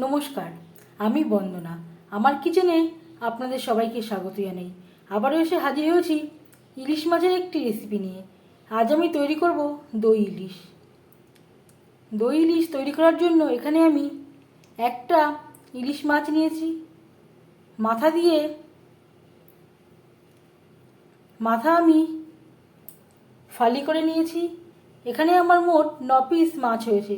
নমস্কার, আমি বন্দনা। আমার কিচেনে আপনাদের সবাইকে স্বাগত জানাই। আবারও এসে হাজির হয়েছি ইলিশ মাছের একটি রেসিপি নিয়ে। আজ আমি তৈরি করব দই ইলিশ। দই ইলিশ তৈরি করার জন্য এখানে আমি একটা ইলিশ মাছ নিয়েছি। মাথা দিয়ে মাথা আমি ফালি করে নিয়েছি। এখানে আমার মোট ন পিস মাছ হয়েছে।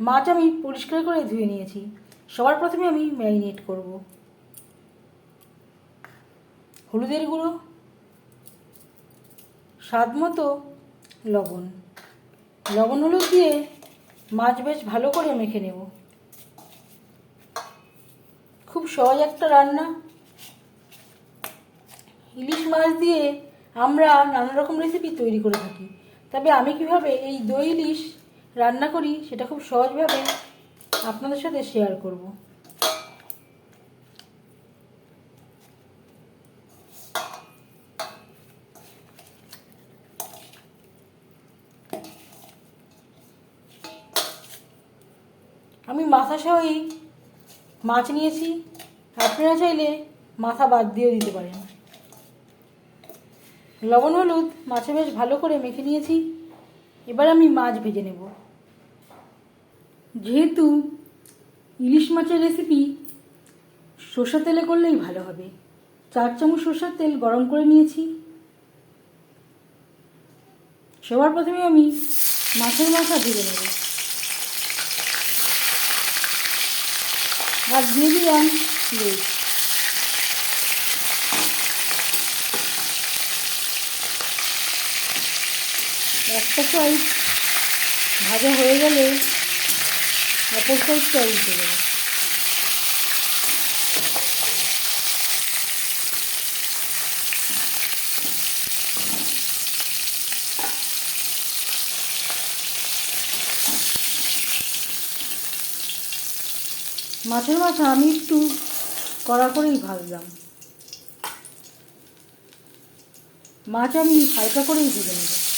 মাছ আমি পরিষ্কার করে ধুয়ে নিয়েছি। সবার প্রথমে আমি ম্যারিনেট করব। হলুদের গুঁড়ো, স্বাদ মতো লবণ। লবণ হলুদ দিয়ে মাছ বেশ ভালো করে মেখে নেব। খুব সহজ একটা রান্না। ইলিশ মাছ দিয়ে আমরা নানা রকম রেসিপি তৈরি করে থাকি। তবে আমি কীভাবে এই দই ইলিশ রান্না করি সেটা খুব সহজভাবে আপনাদের সাথে শেয়ার করব। আমি মাথা সহই মাছ নিয়েছি, আপনারা চাইলে মাথা বাদ দিয়েও দিতে পারেন। লবণ হলুদ মাছে বেশ ভালো করে মেখে নিয়েছি, এবার আমি মাছ ভেজে নেব। যেহেতু ইলিশ মাছের রেসিপি সর্ষের তেলে করলেই ভালো হবে। চার চামচ সর্ষের তেল গরম করে নিয়েছি। সবার প্রথমে আমি মাছের মাথা ভেজে নেব। আর দিয়ে দিলাম লেজ একটা সাইজ ভাজা হয়ে গেলে অপর সাইডটা উল্টে দেবো। মাছের মাথা আমি একটু কড়া করেই ভাজলাম। মাছ আমি হালকা করেই ভেজে নেব।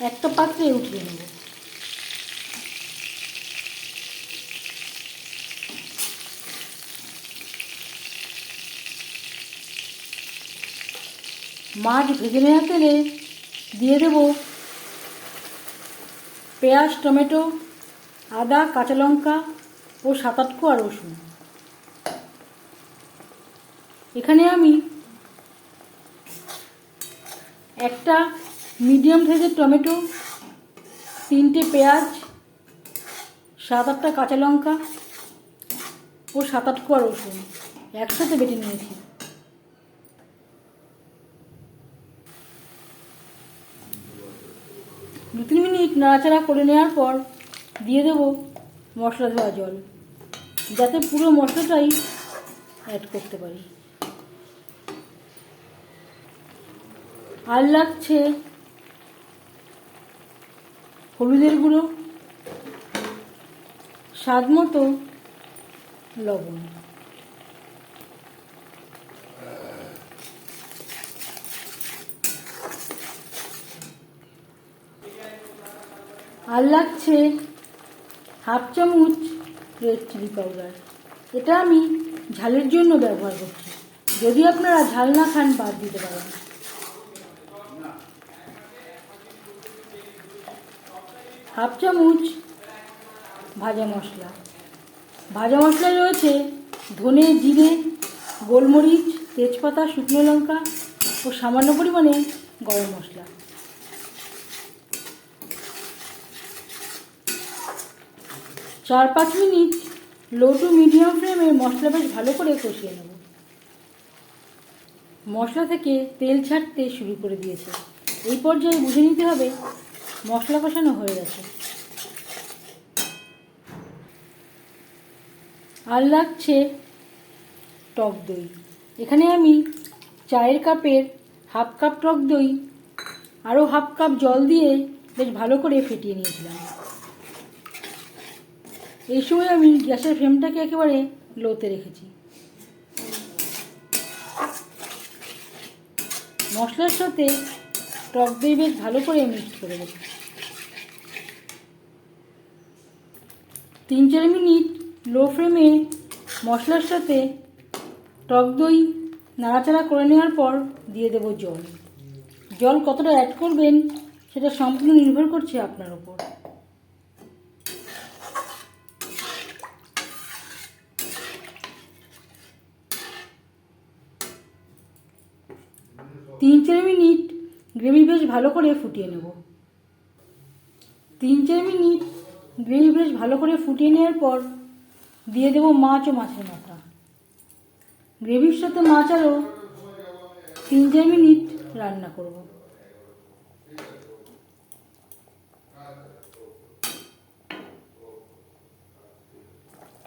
একটা পাত্রে উঠিয়ে নেব। মাছ ভেজে নেওয়া তেলে দিয়ে দেব পেঁয়াজ, টমেটো, আদা, কাঁচা লঙ্কা ও সাত আট কোয়া রসুন। এখানে আমি একটা মিডিয়াম সাইজের টমেটো, তিনটে পেঁয়াজ, সাত আটটা কাঁচা লঙ্কা ও সাত আট কোয়া রসুন। একসাথে বেটে নিয়েছি। দু তিন মিনিট নাড়াচাড়া করে নেওয়ার পর দিয়ে দেব মশলা ধোয়া জল, যাতে পুরো মশলাটাই অ্যাড করতে পারি। আর লাগছে হলুদের গুঁড়ো, স্বাদ মতো লবণ। আর লাগছে হাফ চামচ রেড চিলি পাউডার এটা আমি ঝালের জন্য ব্যবহার করছি। যদি আপনারা ঝাল না খান, বাদ দিতে পারেন। হাফ চামচ ভাজা মশলা। ভাজা মশলায় রয়েছে ধনে, জিরে, গোলমরিচ, তেজপাতা, শুকনো লঙ্কা ও সামান্য পরিমাণে গরম মশলা। চার পাঁচ মিনিট লো টু মিডিয়াম ফ্লেমে মশলা বেশ ভালো করে কষিয়ে নেব। মশলা থেকে তেল ছাড়তে শুরু করে দিয়েছে। এই পর্যায়ে বুঝে নিতে হবে মশলা কষানো হয়ে গেছে। আর লাগছে টক দই। এখানে আমি চায়ের কাপের হাফ কাপ টক দই আরও হাফ কাপ জল দিয়ে বেশ ভালো করে ফেটিয়ে নিয়েছিলাম। এই সময় আমি গ্যাসের ফ্লেমটাকে একেবারে লোতে রেখেছি। মশলার সাথে টক দই বেশ ভালো করে মিক্স করে দেবো তিন চার মিনিট লো ফ্লেমে মশলার সাথে টক দই নাড়াচাড়া করে নেওয়ার পর দিয়ে দেবো জল। জল কতটা অ্যাড করবেন সেটা সম্পূর্ণ নির্ভর করছে আপনার ওপর তিন চার মিনিট গ্রেভি বেশ ভালো করে ফুটিয়ে নেব। তিন চার মিনিট গ্রেভি বেশ ভালো করে ফুটিয়ে নেওয়ার পর দিয়ে দেবো মাছ ও মাছের মাথা। গ্রেভির সাথে মাছ আরও তিন চার মিনিট রান্না করব।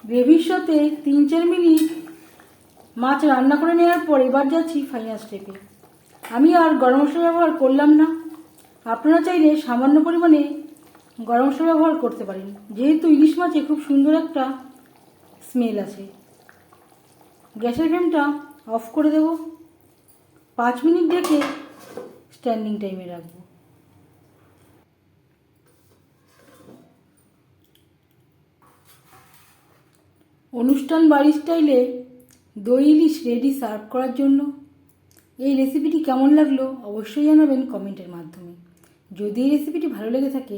গ্রেভির সাথে তিন চার মিনিট মাছ রান্না করে নেওয়ার পর এবার যাচ্ছি ফাইনাল স্টেপে আমি আর গরম মশলা ব্যবহার করলাম না। আপনারা চাইলে সামান্য পরিমাণে গরম মশলা ব্যবহার করতে পারেন যেহেতু ইলিশ মাছে খুব সুন্দর একটা স্মেল আছে। গ্যাসের ফ্লেমটা অফ করে দেব। পাঁচ মিনিট রেখে স্ট্যান্ডিং টাইমে রাখব। অনুষ্ঠান বাড়ির স্টাইলে দই ইলিশ রেডি সার্ভ করার জন্য। এই রেসিপিটি কেমন লাগল অবশ্যই জানাবেন কমেন্টের মাধ্যমে। যদি এই রেসিপিটি ভালো লেগে থাকে